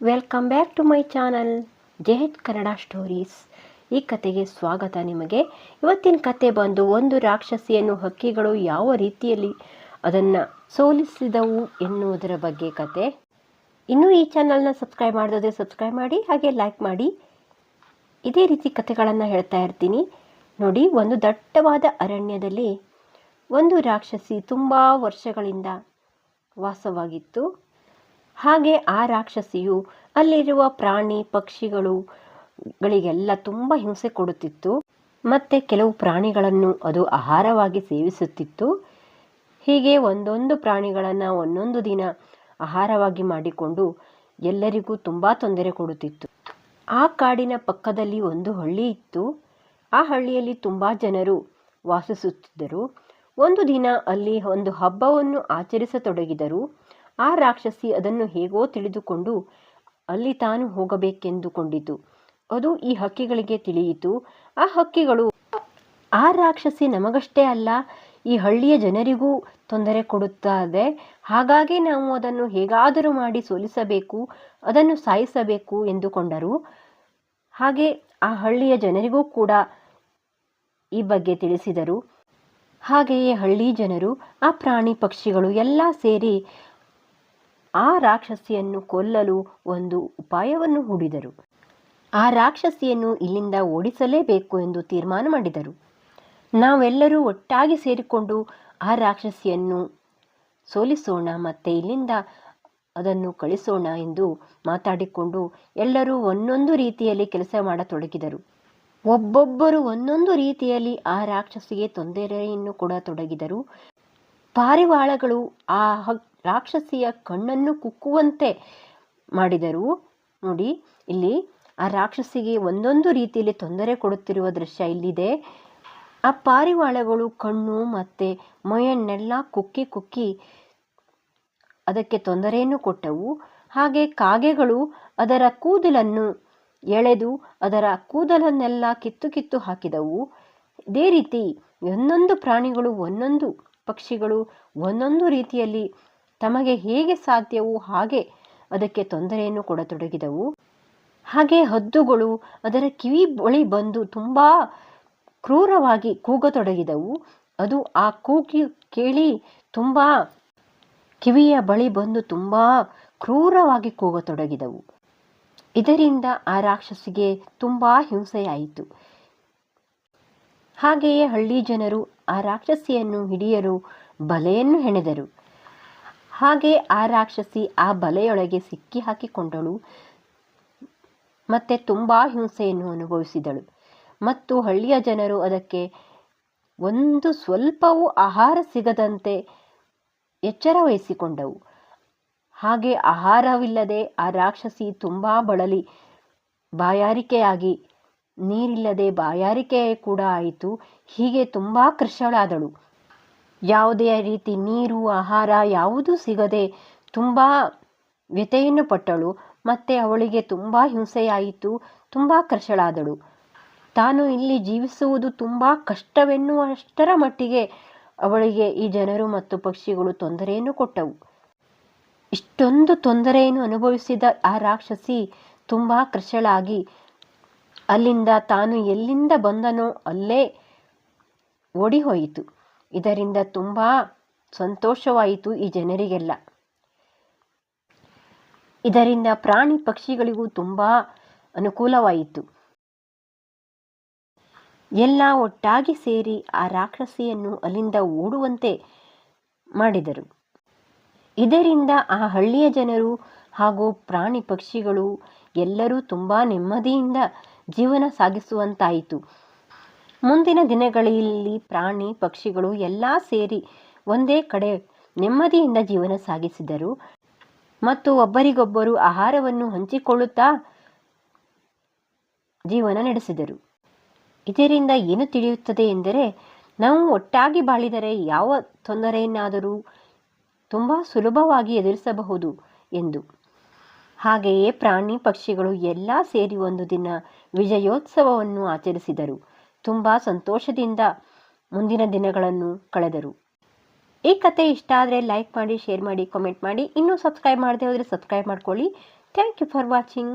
Welcome back to my channel JH Kannada stories ಈ ಕತೆಗೆ ಸ್ವಾಗತ ನಿಮಗೆ. ಇವತ್ತಿನ ಕತೆ ಬಂದು ಒಂದು ರಾಕ್ಷಸಿಯನ್ನು ಹಕ್ಕಿಗಳು ಯಾವ ರೀತಿಯಲ್ಲಿ ಅದನ್ನು ಸೋಲಿಸಿದವು ಎನ್ನುವುದರ ಬಗ್ಗೆ ಕತೆ. ಇನ್ನೂ ಈ ಚಾನಲ್ನ ಸಬ್ಸ್ಕ್ರೈಬ್ ಮಾಡಿದ್ರೆ ಸಬ್ಸ್ಕ್ರೈಬ್ ಮಾಡಿ, ಹಾಗೆ ಲೈಕ್ ಮಾಡಿ. ಇದೇ ರೀತಿ ಕತೆಗಳನ್ನು ಹೇಳ್ತಾ ಇರ್ತೀನಿ. ನೋಡಿ, ಒಂದು ದಟ್ಟವಾದ ಅರಣ್ಯದಲ್ಲಿ ಒಂದು ರಾಕ್ಷಸಿ ತುಂಬ ವರ್ಷಗಳಿಂದ ವಾಸವಾಗಿತ್ತು. ಹಾಗೆ ಆ ರಾಕ್ಷಸಿಯು ಅಲ್ಲಿರುವ ಪ್ರಾಣಿ ಪಕ್ಷಿಗಳು ಗಳಿಗೆಲ್ಲ ತುಂಬ ಹಿಂಸೆ ಕೊಡುತ್ತಿತ್ತು. ಮತ್ತೆ ಕೆಲವು ಪ್ರಾಣಿಗಳನ್ನು ಅದು ಆಹಾರವಾಗಿ ಸೇವಿಸುತ್ತಿತ್ತು. ಹೀಗೆ ಒಂದೊಂದು ಪ್ರಾಣಿಗಳನ್ನು ಒಂದೊಂದು ದಿನ ಆಹಾರವಾಗಿ ಮಾಡಿಕೊಂಡು ಎಲ್ಲರಿಗೂ ತುಂಬ ತೊಂದರೆ ಕೊಡುತ್ತಿತ್ತು. ಆ ಕಾಡಿನ ಪಕ್ಕದಲ್ಲಿ ಒಂದು ಹಳ್ಳಿ ಇತ್ತು. ಆ ಹಳ್ಳಿಯಲ್ಲಿ ತುಂಬ ಜನರು ವಾಸಿಸುತ್ತಿದ್ದರು. ಒಂದು ದಿನ ಅಲ್ಲಿ ಒಂದು ಹಬ್ಬವನ್ನು ಆಚರಿಸತೊಡಗಿದರು. ಆ ರಾಕ್ಷಸಿ ಅದನ್ನು ಹೇಗೋ ತಿಳಿದುಕೊಂಡು ಅಲ್ಲಿ ತಾನು ಹೋಗಬೇಕೆಂದುಕೊಂಡಿತು. ಅದು ಈ ಹಕ್ಕಿಗಳಿಗೆ ತಿಳಿಯಿತು. ಆ ಹಕ್ಕಿಗಳು, ಆ ರಾಕ್ಷಸಿ ನಮಗಷ್ಟೇ ಅಲ್ಲ, ಈ ಹಳ್ಳಿಯ ಜನರಿಗೂ ತೊಂದರೆ ಕೊಡುತ್ತದೆ. ಹಾಗಾಗಿ ನಾವು ಅದನ್ನು ಹೇಗಾದರೂ ಮಾಡಿ ಸೋಲಿಸಬೇಕು, ಅದನ್ನು ಸಾಯಿಸಬೇಕು ಎಂದುಕೊಂಡರು. ಹಾಗೆ ಆ ಹಳ್ಳಿಯ ಜನರಿಗೂ ಕೂಡ ಈ ಬಗ್ಗೆ ತಿಳಿಸಿದರು. ಹಾಗೆಯೇ ಹಳ್ಳಿ ಜನರು, ಆ ಪ್ರಾಣಿ ಪಕ್ಷಿಗಳು ಎಲ್ಲ ಸೇರಿ ಆ ರಾಕ್ಷಸಿಯನ್ನು ಕೊಲ್ಲಲು ಒಂದು ಉಪಾಯವನ್ನು ಹೂಡಿದರು. ಆ ರಾಕ್ಷಸಿಯನ್ನು ಇಲ್ಲಿಂದ ಓಡಿಸಲೇಬೇಕು ಎಂದು ತೀರ್ಮಾನ ಮಾಡಿದರು. ನಾವೆಲ್ಲರೂ ಒಟ್ಟಾಗಿ ಸೇರಿಕೊಂಡು ಆ ರಾಕ್ಷಸಿಯನ್ನು ಸೋಲಿಸೋಣ ಮತ್ತು ಇಲ್ಲಿಂದ ಅದನ್ನು ಕಳಿಸೋಣ ಎಂದು ಮಾತಾಡಿಕೊಂಡು ಎಲ್ಲರೂ ಒಂದೊಂದು ರೀತಿಯಲ್ಲಿ ಕೆಲಸ ಮಾಡತೊಡಗಿದರು. ಒಬ್ಬೊಬ್ಬರು ಒಂದೊಂದು ರೀತಿಯಲ್ಲಿ ಆ ರಾಕ್ಷಸಿಗೆ ತೊಂದರೆಯನ್ನು ಕೂಡ ತೊಡಗಿದರು. ಪಾರಿವಾಳಗಳು ಆ ರಾಕ್ಷಸಿಯ ಕಣ್ಣನ್ನು ಕುಕ್ಕುವಂತೆ ಮಾಡಿದರು. ನೋಡಿ, ಇಲ್ಲಿ ಆ ರಾಕ್ಷಸಿಗೆ ಒಂದೊಂದು ರೀತಿಯಲ್ಲಿ ತೊಂದರೆ ಕೊಡುತ್ತಿರುವ ದೃಶ್ಯ ಇಲ್ಲಿದೆ. ಆ ಪಾರಿವಾಳಗಳು, ಕಣ್ಣು ಮತ್ತು ಮೈಯನ್ನೆಲ್ಲ ಕುಕ್ಕಿ ಕುಕ್ಕಿ ಅದಕ್ಕೆ ತೊಂದರೆಯನ್ನು ಕೊಟ್ಟವು. ಹಾಗೆ ಕಾಗೆಗಳು ಅದರ ಕೂದಲನ್ನು ಎಳೆದು ಅದರ ಕೂದಲನ್ನೆಲ್ಲ ಕಿತ್ತು ಕಿತ್ತು ಹಾಕಿದವು. ಇದೇ ರೀತಿ ಒಂದೊಂದು ಪ್ರಾಣಿಗಳು, ಒಂದೊಂದು ಪಕ್ಷಿಗಳು ಒಂದೊಂದು ರೀತಿಯಲ್ಲಿ ತಮಗೆ ಹೇಗೆ ಸಾಧ್ಯವೋ ಹಾಗೆ ಅದಕ್ಕೆ ತೊಂದರೆಯನ್ನು ಕೊಡತೊಡಗಿದವು. ಹಾಗೆ ಹದ್ದುಗಳು ಅದರ ಕಿವಿ ಬಳಿ ಬಂದು ತುಂಬ ಕ್ರೂರವಾಗಿ ಕೂಗತೊಡಗಿದವು. ಅದು ಆ ಕೂಗಿ ಕೇಳಿ ತುಂಬ ಕಿವಿಯ ಬಳಿ ಬಂದು ತುಂಬ ಕ್ರೂರವಾಗಿ ಕೂಗತೊಡಗಿದವು. ಇದರಿಂದ ಆ ರಾಕ್ಷಸಿಗೆ ತುಂಬ ಹಿಂಸೆಯಾಯಿತು. ಹಾಗೆಯೇ ಹಳ್ಳಿ ಜನರು ಆ ರಾಕ್ಷಸಿಯನ್ನು ಹಿಡಿಯಲು ಬಲೆಯನ್ನು ಹೆಣೆದರು. ಹಾಗೆ ಆ ರಾಕ್ಷಸಿ ಆ ಬಲೆಯೊಳಗೆ ಸಿಕ್ಕಿ ಹಾಕಿಕೊಂಡಳು. ಮತ್ತೆ ತುಂಬ ಹಿಂಸೆಯನ್ನು ಅನುಭವಿಸಿದಳು. ಮತ್ತು ಹಳ್ಳಿಯ ಜನರು ಅದಕ್ಕೆ ಒಂದು ಸ್ವಲ್ಪವೂ ಆಹಾರ ಸಿಗದಂತೆ ಎಚ್ಚರ ವಹಿಸಿಕೊಂಡವು. ಹಾಗೆ ಆಹಾರವಿಲ್ಲದೆ ಆ ರಾಕ್ಷಸಿ ತುಂಬ ಬಳಲಿ, ಬಾಯಾರಿಕೆಯಾಗಿ, ನೀರಿಲ್ಲದೆ ಬಾಯಾರಿಕೆ ಕೂಡ ಆಯಿತು. ಹೀಗೆ ತುಂಬ ಕೃಶಳಾದಳು. ಯಾವುದೇ ರೀತಿ ನೀರು, ಆಹಾರ ಯಾವುದೂ ಸಿಗದೆ ತುಂಬ ವ್ಯಥೆಯನ್ನು ಪಟ್ಟಳು. ಮತ್ತು ಅವಳಿಗೆ ತುಂಬ ಹಿಂಸೆಯಾಯಿತು, ತುಂಬ ಕೃಶಳಾದಳು ತಾನು ಇಲ್ಲಿ ಜೀವಿಸುವುದು ತುಂಬ ಕಷ್ಟವೆನ್ನುವಷ್ಟರ ಮಟ್ಟಿಗೆ ಅವಳಿಗೆ ಈ ಜನರು ಮತ್ತು ಪಕ್ಷಿಗಳು ತೊಂದರೆಯನ್ನು ಕೊಟ್ಟವು. ಇಷ್ಟೊಂದು ತೊಂದರೆಯನ್ನು ಅನುಭವಿಸಿದ ಆ ರಾಕ್ಷಸಿ ತುಂಬ ಕೃಶಳಾಗಿ ಅಲ್ಲಿಂದ ತಾನು ಎಲ್ಲಿಂದ ಬಂದನೋ ಅಲ್ಲೇ ಓಡಿ ಹೋಯಿತು ಇದರಿಂದ ತುಂಬ ಸಂತೋಷವಾಯಿತು ಈ ಜನರಿಗೆಲ್ಲ. ಇದರಿಂದ ಪ್ರಾಣಿ ಪಕ್ಷಿಗಳಿಗೂ ತುಂಬ ಅನುಕೂಲವಾಯಿತು. ಎಲ್ಲ ಒಟ್ಟಾಗಿ ಸೇರಿ ಆ ರಾಕ್ಷಸಿಯನ್ನು ಅಲ್ಲಿಂದ ಓಡುವಂತೆ ಮಾಡಿದರು. ಇದರಿಂದ ಆ ಹಳ್ಳಿಯ ಜನರು ಹಾಗೂ ಪ್ರಾಣಿ ಪಕ್ಷಿಗಳು ಎಲ್ಲರೂ ತುಂಬ ನೆಮ್ಮದಿಯಿಂದ ಜೀವನ ಸಾಗಿಸುವಂತಾಯಿತು. ಮುಂದಿನ ದಿನಗಳಲ್ಲಿ ಪ್ರಾಣಿ, ಪಕ್ಷಿಗಳು ಎಲ್ಲ ಸೇರಿ ಒಂದೇ ಕಡೆ ನೆಮ್ಮದಿಯಿಂದ ಜೀವನ ಸಾಗಿಸಿದರು. ಮತ್ತು ಒಬ್ಬರಿಗೊಬ್ಬರು ಆಹಾರವನ್ನು ಹಂಚಿಕೊಳ್ಳುತ್ತಾ ಜೀವನ ನಡೆಸಿದರು. ಇದರಿಂದ ಏನು ತಿಳಿಯುತ್ತದೆ ಎಂದರೆ, ನಾವು ಒಟ್ಟಾಗಿ ಬಾಳಿದರೆ ಯಾವ ತೊಂದರೆಯನ್ನಾದರೂ ತುಂಬ ಸುಲಭವಾಗಿ ಎದುರಿಸಬಹುದು ಎಂದು. ಹಾಗೆಯೇ ಪ್ರಾಣಿ, ಪಕ್ಷಿಗಳು ಎಲ್ಲ ಸೇರಿ ಒಂದು ದಿನ ವಿಜಯೋತ್ಸವವನ್ನು ಆಚರಿಸಿದರು. ತುಂಬ ಸಂತೋಷದಿಂದ ಮುಂದಿನ ದಿನಗಳನ್ನು ಕಳೆದರು. ಈ ಕತೆ ಇಷ್ಟ ಆದರೆ ಲೈಕ್ ಮಾಡಿ ಶೇರ್ ಮಾಡಿ ಕಾಮೆಂಟ್ ಮಾಡಿ. ಇನ್ನೂ ಸಬ್ಸ್ಕ್ರೈಬ್ ಮಾಡದೆ ಹೋದರೆ ಸಬ್ಸ್ಕ್ರೈಬ್ ಮಾಡ್ಕೊಳ್ಳಿ. Thank you for watching